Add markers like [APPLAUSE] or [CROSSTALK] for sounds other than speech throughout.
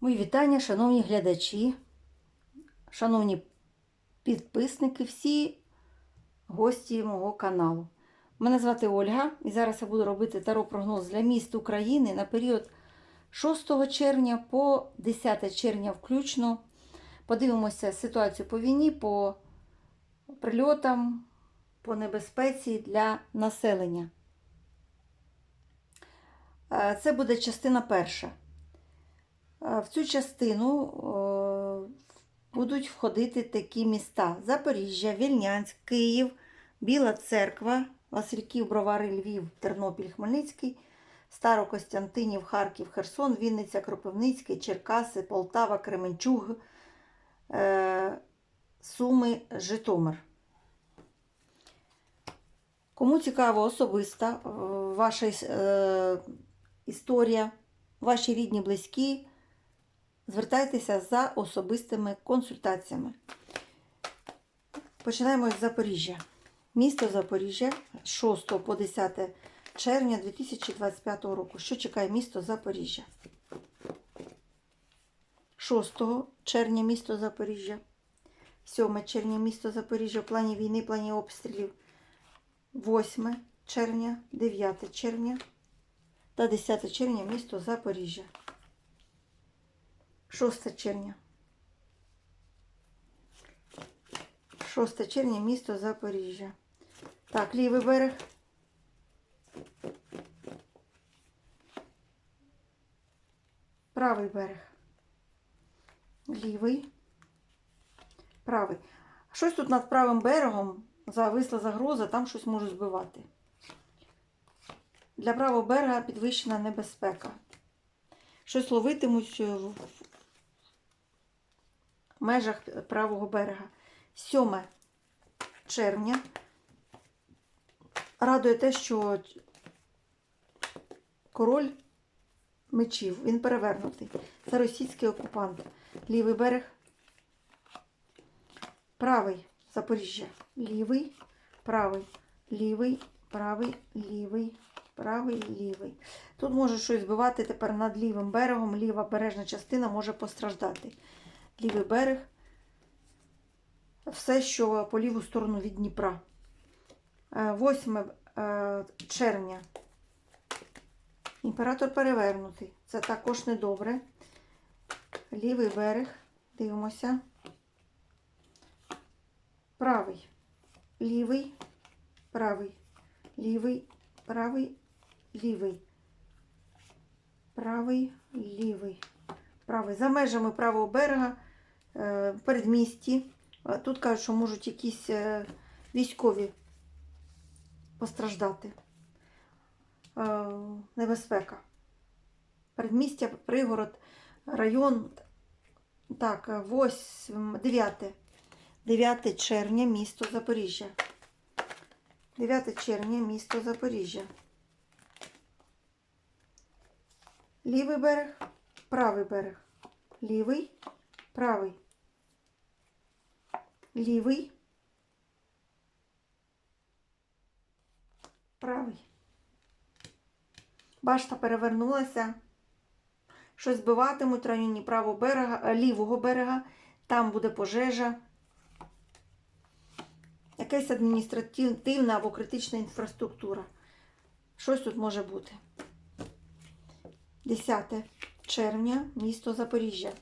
Мої вітання, шановні глядачі, шановні підписники, всі гості мого каналу. Мене звати Ольга, і зараз я буду робити таро-прогноз для міст України на період 6 червня по 10 червня включно. Подивимося ситуацію по війні, по прильотам, по небезпеці для населення. Е, Це буде частина перша. В цю частину будуть входити такі міста: Запоріжжя, Вільнянськ, Київ, Біла Церква, Васильків, Бровари, Львів, Тернопіль, Хмельницький, Старокостянтинів, Харків, Херсон, Вінниця, Кропивницький, Черкаси, Полтава, Кременчуг, е, Суми, Житомир. Кому цікаво особиста е, ваша е, історія, ваші рідні, близькі, звертайтеся за особистими консультаціями. Починаємо з Запоріжжя. Місто Запоріжжя 6 по 10 червня 2025 року. Що чекає місто Запоріжжя? 6 червня місто Запоріжжя. 7 червня місто Запоріжжя в плані війни, в плані обстрілів. 8 червня, 9 червня та 10 червня місто Запоріжжя. 6 червня. 6 червня місто Запоріжжя. Так, лівий берег. Правий берег. Лівий. Правий. Щось тут над правим берегом зависла загроза, там щось можуть збивати. Для правого берега підвищена небезпека. Щось ловитимуть в межах правого берега. 7 червня. Радує те, що король мечів, він перевернутий. Це російський окупант. Лівий берег. Правий Запоріжжя. Лівий, правий, лівий, правий, лівий, правий, лівий. Тут може щось збивати тепер над лівим берегом. Ліва бережна частина може постраждати. Лівий берег. Все, що по ліву сторону від Дніпра. 8 червня. Імператор перевернутий. Це також недобре. Лівий берег. Дивимося. Правий. Лівий, правий, лівий, правий, лівий. Правий, лівий. Правий. За межами правого берега, е, в передмісті. Е, Тут кажуть, що можуть якісь е, військові постраждати. Е, Небезпека. Передмістя, пригород, район. Так, 8, 9. 9 червня, місто Запоріжжя. 9 червня, місто Запоріжжя. Лівий берег, правий берег. Лівий, правий. Лівий. Правий. Башта перевернулася. Щось збиватимуть в районі правого берега, е, лівого берега. Там буде пожежа якась адміністративна або критична інфраструктура. Щось тут може бути. 10 червня, місто Запоріжжя.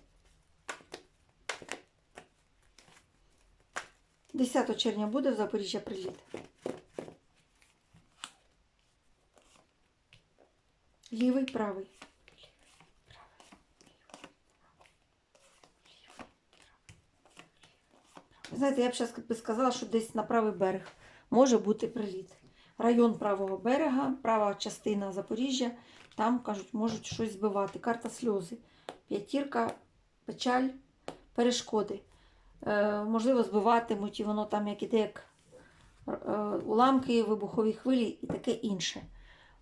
10 червня буде в Запоріжжя приліт. Лівий, правий. Знаєте, я б зараз би сказала, що десь на правий берег може бути приліт. Район правого берега, права частина Запоріжжя, там, кажуть, можуть щось збивати. Карта сльози. П'ятірка, печаль, перешкоди. Е, можливо, збиватимуть, і воно там як іде, як е, уламки, вибухові хвилі і таке інше.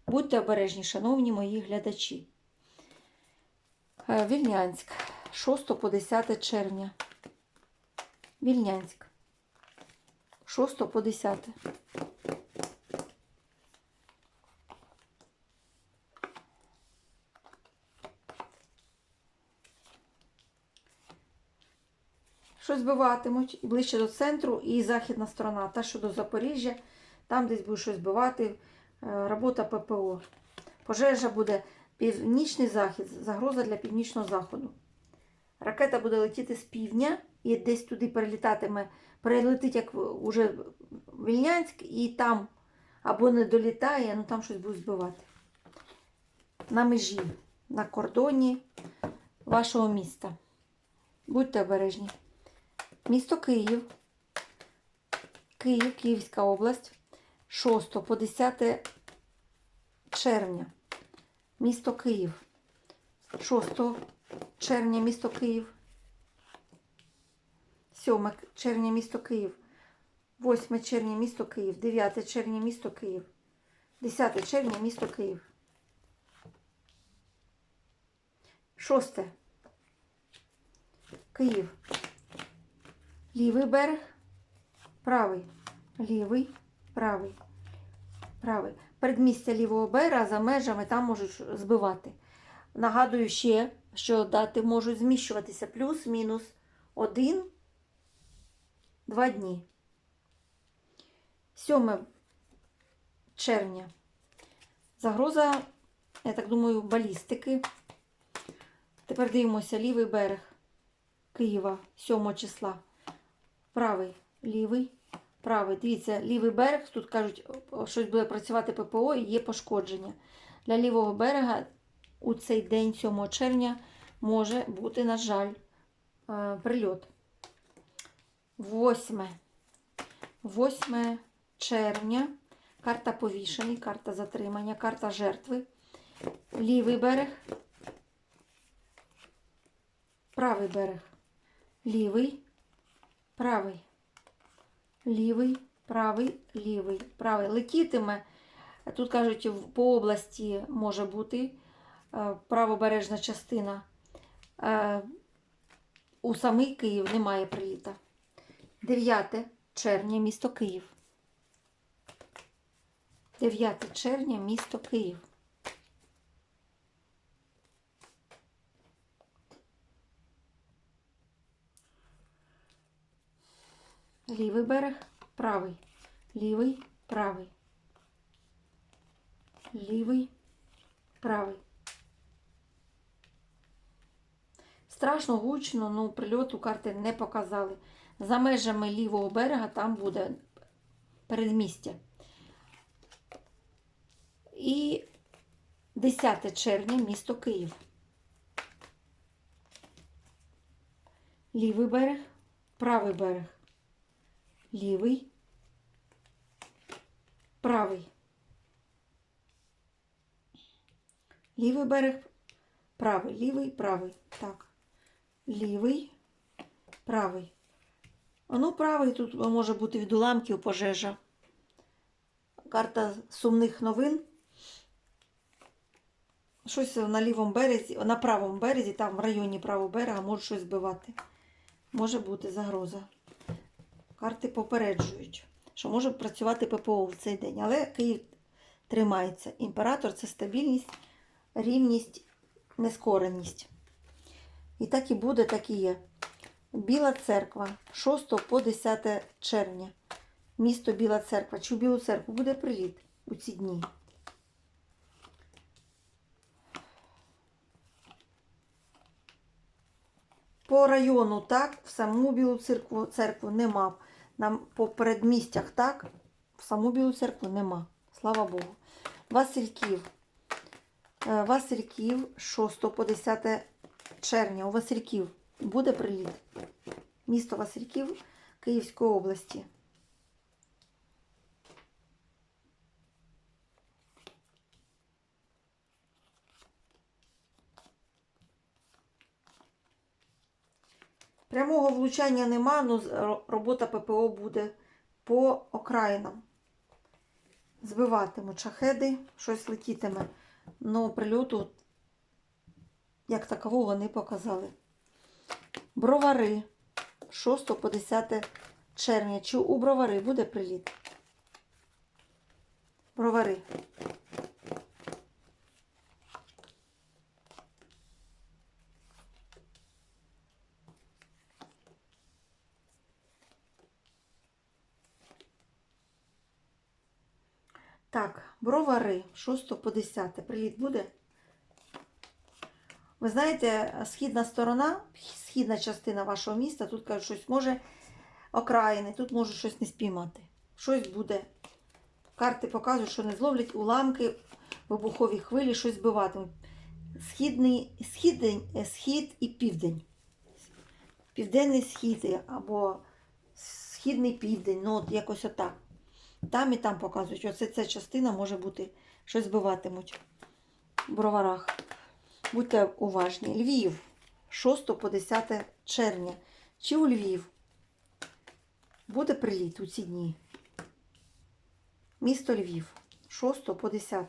Будьте обережні, шановні мої глядачі. Е, Вільнянськ, 6 по 10 червня. Вільнянськ. 6 по 10. щось збиватимуть і ближче до центру, і західна сторона, та що до Запоріжжя, там десь буде щось збивати. Е, Робота ППО. Пожежа буде північний захід, загроза для північного заходу. Ракета буде летіти з півдня і десь туди перелітатиме, перелетить як уже Вільнянськ, і там або не долітає, ну там щось буде збивати. На межі, на кордоні вашого міста. Будьте обережні. Місто Київ. Київ, Київська область. 6 по 10 червня. Місто Київ. 6 червня місто Київ. 7 червня місто Київ. 8 червня місто Київ. 9 червня місто Київ. 10 червня місто Київ. 6 Київ. Лівий берег. Правий. Лівий. Правий. Правий. Передмістя лівого берега за межами там можуть збивати. Нагадую ще, що дати можуть зміщуватися плюс-мінус один, два дні. 7 червня. Загроза, я так думаю, балістики. Тепер дивимося лівий берег Києва 7 числа. Правий, лівий, правий. Дивіться, лівий берег, тут кажуть, щось буде працювати ППО і є пошкодження. Для лівого берега у цей день, 7 червня, може бути, на жаль, е, прильот. 8. 8 червня. Карта повішений, карта затримання, карта жертви. Лівий берег. Правий берег. Лівий, правий. Лівий, правий, лівий, правий. Летітиме. Тут кажуть, по області може бути е, правобережна частина. Е, У самий Київ немає приліта. 9 червня, місто Київ. 9 червня, місто Київ. Лівий берег, правий, лівий, правий. Лівий, правий. Страшно гучно, ну прильоту карти не показали. За межами лівого берега там буде передмістя. І 10 червня місто Київ. Лівий берег, правий берег. Лівий, правий. Лівий берег, правий, лівий, правий. Так. Лівий, правий. Ну, правий тут може бути від уламків пожежа. Карта сумних новин. Щось на лівому березі, на правому березі, там в районі правого берега може щось збивати. Може бути загроза. Карти попереджують, що може працювати ППО в цей день. Але Київ тримається. Імператор це стабільність, рівність, нескореність. І так і буде, так і є. Біла церква 6 по 10 червня. Місто Біла церква. Чи в Білу церкву буде приліт у ці дні? По району так, в саму Білу церкву, церкву нема. Нам по передмістях так, в саму Білу церкву нема. Слава Богу. Васильків. Е, Васильків 6 по 10 червня. У Васильків буде приліт. Місто Васильків Київської області. Прямого влучання нема, але робота ППО буде по окраїнам. Збиватимуть шахеди, щось летітиме. Но прильоту як такового не показали. Бровари 6 по 10 червня. Чи у бровари буде приліт? Бровари. Бровари 6 по 10. Приліт буде? Ви знаєте, східна сторона, східна частина вашого міста, тут кажуть, щось може окраїни, тут може щось не спіймати. Щось буде. Карти показують, що не зловлять уламки, вибухові хвилі, щось збиватимуть. Східний, східень, схід і південь. Південний схід або східний південь, ну от якось отак. Там і там показують, оце ця частина може бути, щось збиватимуть в броварах. Будьте уважні. Львів 6 по 10 червня. Чи у Львів буде приліт у ці дні? Місто Львів 6 по 10.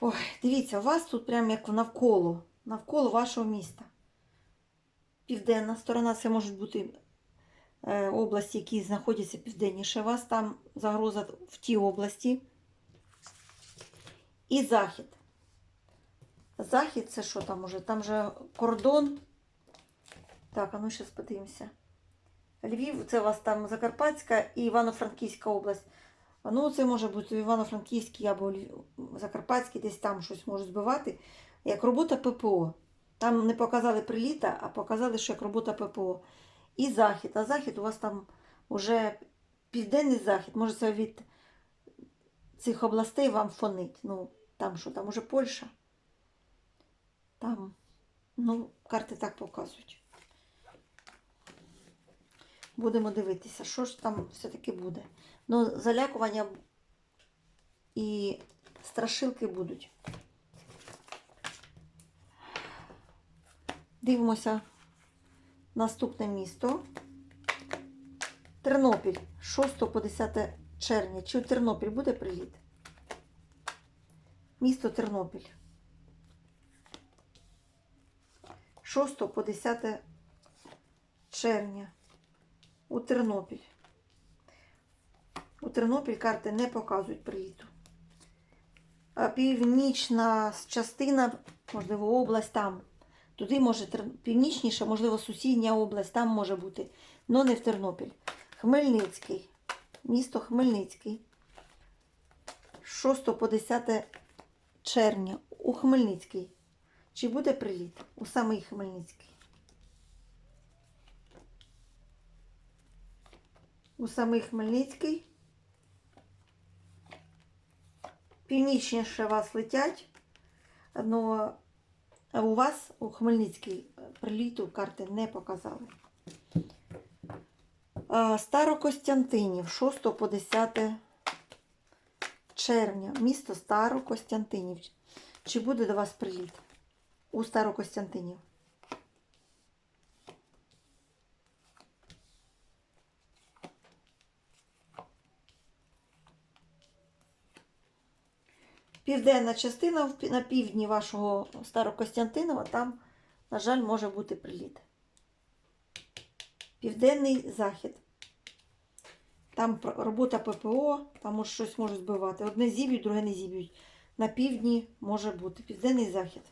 Ой, дивіться, у вас тут прям як навколо, навколо вашого міста. Південна сторона це можуть бути е, області, які знаходяться південніше вас. Там загроза в тій області. І захід. Захід це що там уже? Там же кордон. Так, а ну зараз подивимося. Львів, це у вас там Закарпатська і Івано-Франківська область. Ну, це може бути Івано-Франківський або Закарпатський, десь там щось можуть збивати. Як робота ППО. Там не показали приліта, а показали, що як робота ППО. І захід. А захід у вас там вже південний захід. Може, це від цих областей вам фонить. Ну, там що, там уже Польща. Там, ну, карти так показують. Будемо дивитися, що ж там все-таки буде. Ну, залякування і страшилки будуть. Дивимося наступне місто. Тернопіль 6 по 10 червня. Чи у Тернопіль буде приліт? Місто Тернопіль. 6 по 10 червня. У Тернопіль. Тернопіль карти не показують приліту. А північна частина, можливо, область там. Туди може північніше, можливо, сусідня область, там може бути, але не в Тернопіль. Хмельницький. Місто Хмельницький. 6 по 10 червня. У Хмельницький. Чи буде приліт? У самий Хмельницький. У самий Хмельницький. Північніше вас летять, але у вас у Хмельницький приліту карти не показали. Старокостянтинів, 6 по 10 червня. Місто Старокостянтинів. Чи буде до вас приліт у Старокостянтинів? Південна частина на півдні вашого Старокостянтинова, там, на жаль, може бути приліт. Південний захід. Там робота ППО, там може щось може збивати. Одне зіб'ють, друге не зіб'ють. На півдні може бути. Південний захід.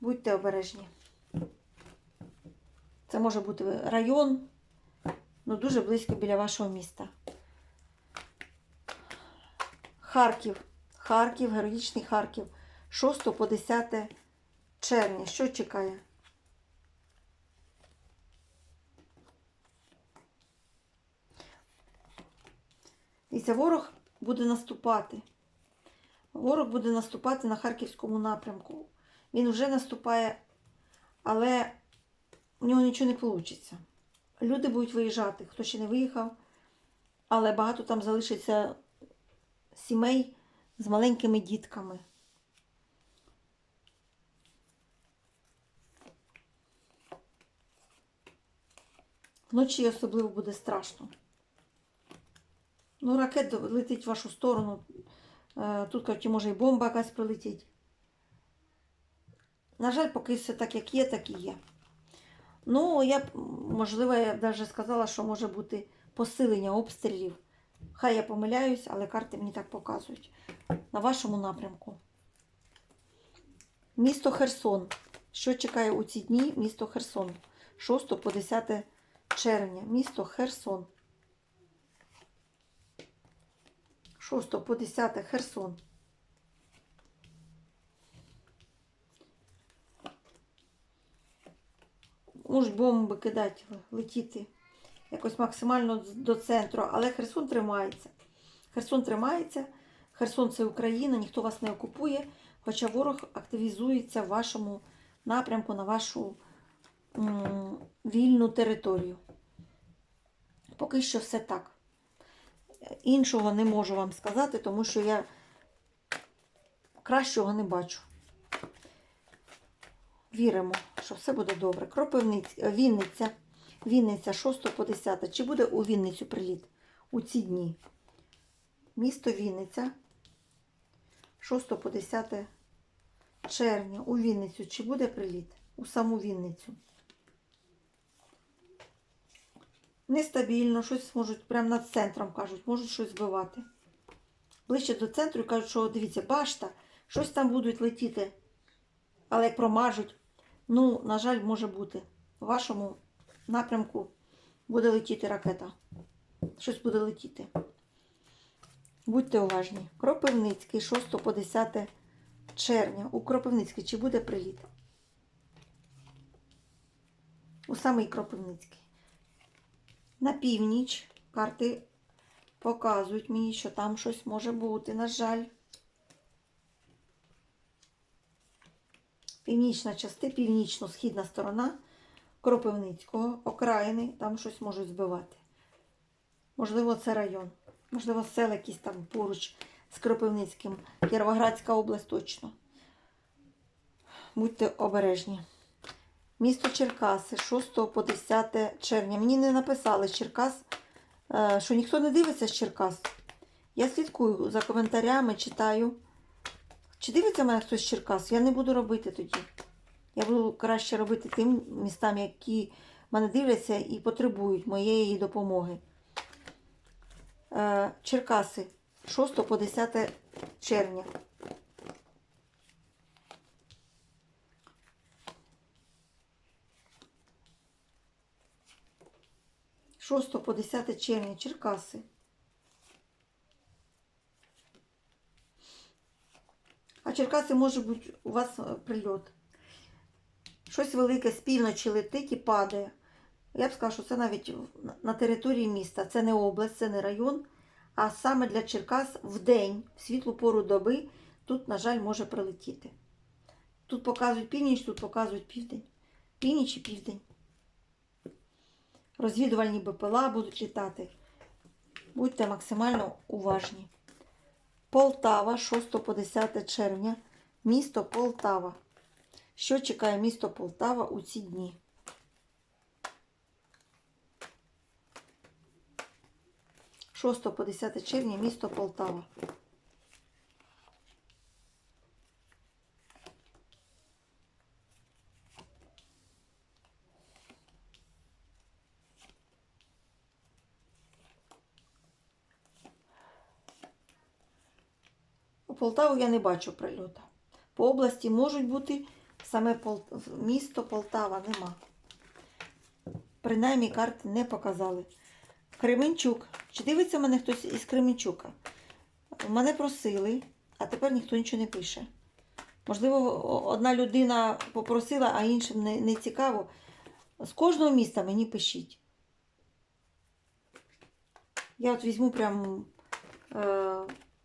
Будьте обережні. Це може бути район, ну дуже близько біля вашого міста. Харків. Харків, героїчний Харків. 6 по 10 червня. Що чекає? Дивіться, ворог буде наступати. Ворог буде наступати на Харківському напрямку. Він вже наступає, але у нього нічого не вийде. Люди будуть виїжджати, хто ще не виїхав, але багато там залишиться сімей з маленькими дітками. Вночі особливо буде страшно. Ну, ракет летить в вашу сторону. Е, Тут, кажуть, може і бомба якась прилетить. На жаль, поки все так, як є, так і є. Ну, я можливо, я навіть сказала, що може бути посилення обстрілів. Хай я помиляюсь, але карти мені так показують. На вашому напрямку. Місто Херсон. Що чекає у ці дні місто Херсон? 6 по 10 червня. Місто Херсон. 6 по 10 Херсон. Можуть бомби кидати, летіти якось максимально до центру, але Херсон тримається. Херсон тримається, Херсон це Україна, ніхто вас не окупує, хоча ворог активізується в вашому напрямку на вашу вільну територію. Поки що все так. Іншого не можу вам сказати, тому що я кращого не бачу. Віримо, що все буде добре. Кропивниць, е, Вінниця. Вінниця 6 по 10. Чи буде у Вінницю приліт у ці дні? Місто Вінниця 6 по 10 червня у Вінницю. Чи буде приліт у саму Вінницю? Нестабільно, щось можуть прямо над центром кажуть, можуть щось збивати. Ближче до центру і кажуть, що дивіться, башта, щось там будуть летіти. Але як промажуть, ну, на жаль, може бути. Вашому напрямку буде летіти ракета. Щось буде летіти. Будьте уважні. Кропивницький 6 по 10 червня. У Кропивницький чи буде приліт? У самий Кропивницький. На північ карти показують мені, що там щось може бути, на жаль. Північна частина, північно-східна сторона Кропивницького, окраїни, там щось можуть збивати. Можливо, це район. Можливо, села якісь там поруч з Кропивницьким. Кіровоградська область точно. Будьте обережні. Місто Черкаси 6 по 10 червня. Мені не написали Черкас, е, що ніхто не дивиться з Черкас. Я слідкую за коментарями, читаю. Чи дивиться мене хтось з Черкас? Я не буду робити тоді. Я буду краще робити тим містам, які мене дивляться і потребують моєї допомоги. Е, Черкаси 6 по 10 червня. Шосто по 10 червня Черкаси. А Черкаси може бути у вас е, прильот. Щось велике з півночі летить і падає. Я б сказала, що це навіть на території міста. Це не область, це не район. А саме для Черкас в день, в світлу пору доби, тут, на жаль, може прилетіти. Тут показують північ, тут показують південь. Північ і південь. Розвідувальні БПЛА будуть літати. Будьте максимально уважні. Полтава, 6 по 10 червня. Місто Полтава. Що чекає місто Полтава у ці дні? Шосто по 10 червня місто Полтава. У Полтаву я не бачу прильота. По області можуть бути саме Пол... місто Полтава нема. Принаймні карти не показали. Кременчук. Чи дивиться мене хтось із Кременчука? Мене просили, а тепер ніхто нічого не пише. Можливо, одна людина попросила, а іншим не, не цікаво. З кожного міста мені пишіть. Я от візьму прям е,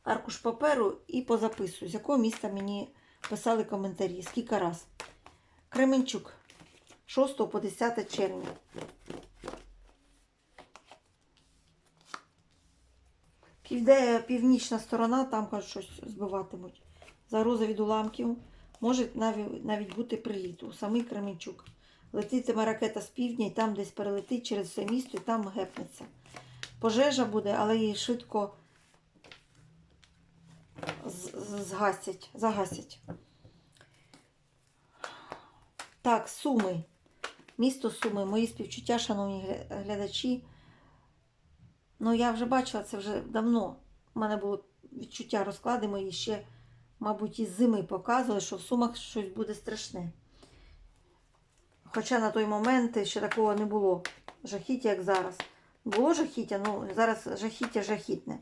аркуш паперу і позаписую, з якого міста мені писали коментарі, скільки раз. Кременчук, 6 по 10 червня. Півде, північна сторона, там кажуть, щось збиватимуть. Загроза від уламків. Може навіть, навіть бути приліт у самий Кременчук. Летитиме ракета з півдня і там десь перелетить через все місто і там гепнеться. Пожежа буде, але її швидко згасять, загасять. Так, Суми. Місто Суми. Мої співчуття, шановні глядачі. Ну, я вже бачила це вже давно. У мене було відчуття розклади мої ще, мабуть, із зими показували, що в Сумах щось буде страшне. Хоча на той момент ще такого не було. Жахіття, як зараз. Було жахіття, ну зараз жахіття жахітне.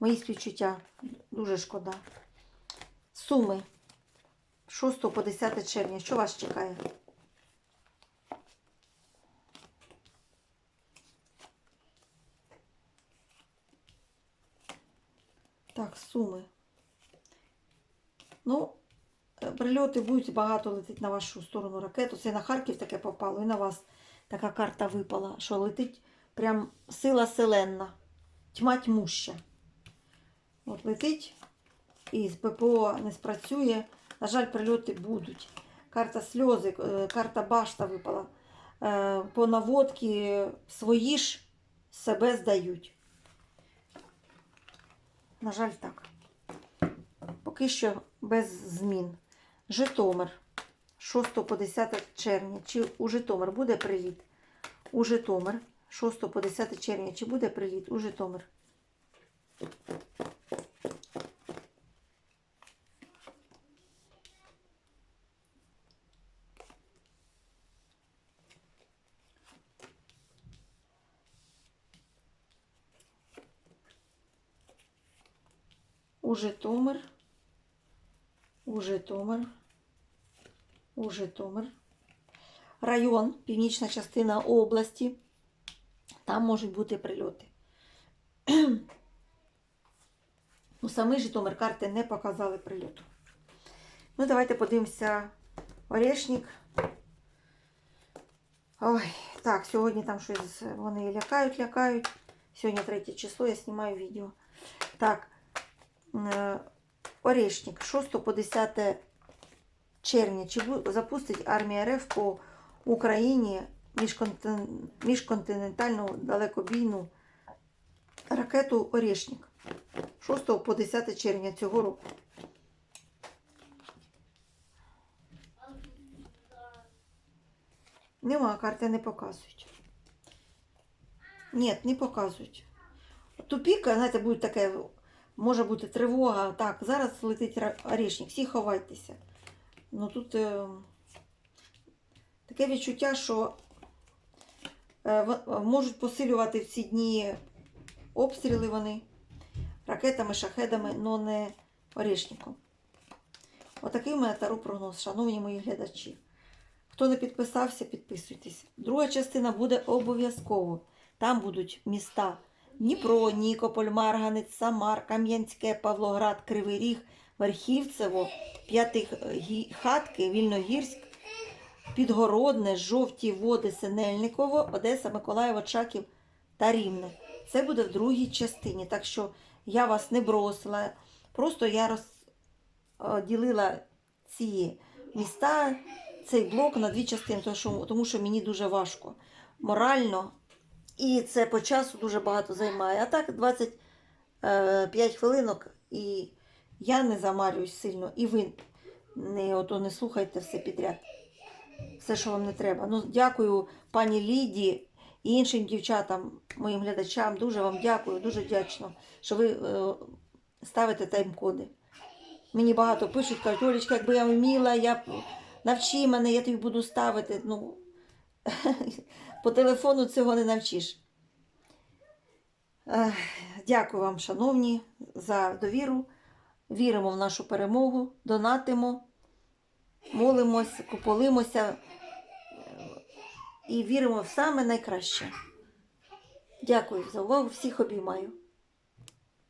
Мої співчуття. Дуже шкода. Суми. 6 по 10 червня. Що вас чекає? Так, суми. Ну, е, прильоти будуть багато летить на вашу сторону ракету. Це на Харків таке попало, і на вас така карта випала, що летить прям сила селенна, тьма тьмуща. От летить і з ППО не спрацює. На жаль, прильоти будуть. Карта сльози, е, карта башта випала. Е, По наводці свої ж себе здають. На жаль, так. Поки що без змін. Житомир. 6 по 10 червня. Чи у Житомир буде приліт? У Житомир. 6 по 10 червня. Чи буде приліт? У Житомир. У Житомир. У Житомир. У Житомир. Район, північна частина області. Там можуть бути прильоти. [CLEARS THROAT] У самий Житомир карти не показали прильоту. Ну, давайте подивимося Орешник. Ой, так, сьогодні там щось вони лякають, лякають. Сьогодні третє число, я знімаю відео. Так, е, Орешник, 6 по 10 червня. Чи запустить армія РФ по Україні міжконтинентальну далекобійну ракету Орешник? 6 по 10 червня цього року. Нема, карти не показують. Ні, не показують. Тупік, знаєте, буде таке, може бути тривога. Так, зараз летить орешник, всі ховайтеся. Ну тут е, таке відчуття, що е, можуть посилювати в ці дні обстріли вони ракетами, шахедами, але не орешником. Отакий у мене таро прогноз, шановні мої глядачі. Хто не підписався, підписуйтесь. Друга частина буде обов'язково. Там будуть міста Дніпро, Нікополь, Марганець, Самар, Кам'янське, Павлоград, Кривий Ріг, Верхівцево, П'ятихатки, Вільногірськ, Підгородне, Жовті Води, Синельниково, Одеса, Миколаїв, Очаків та Рівне. Це буде в другій частині. Так що я вас не бросила. Просто я розділила ці міста, цей блок на дві частини, тому що, тому що мені дуже важко морально. І це по часу дуже багато займає. А так 25 хвилинок, і я не замарююсь сильно, і ви не, ото не слухайте все підряд. Все, що вам не треба. Ну, дякую пані Ліді і іншим дівчатам, моїм глядачам. Дуже вам дякую, дуже вдячно, що ви е, ставите тайм-коди. Мені багато пишуть, кажуть, Олечка, якби я вміла, я навчи мене, я тобі буду ставити. Ну, [LAUGHS] по телефону цього не навчиш. Дякую вам, шановні, за довіру. Віримо в нашу перемогу, донатимо, молимось, куполимося е, і віримо в саме найкраще. Дякую за увагу, всіх обіймаю.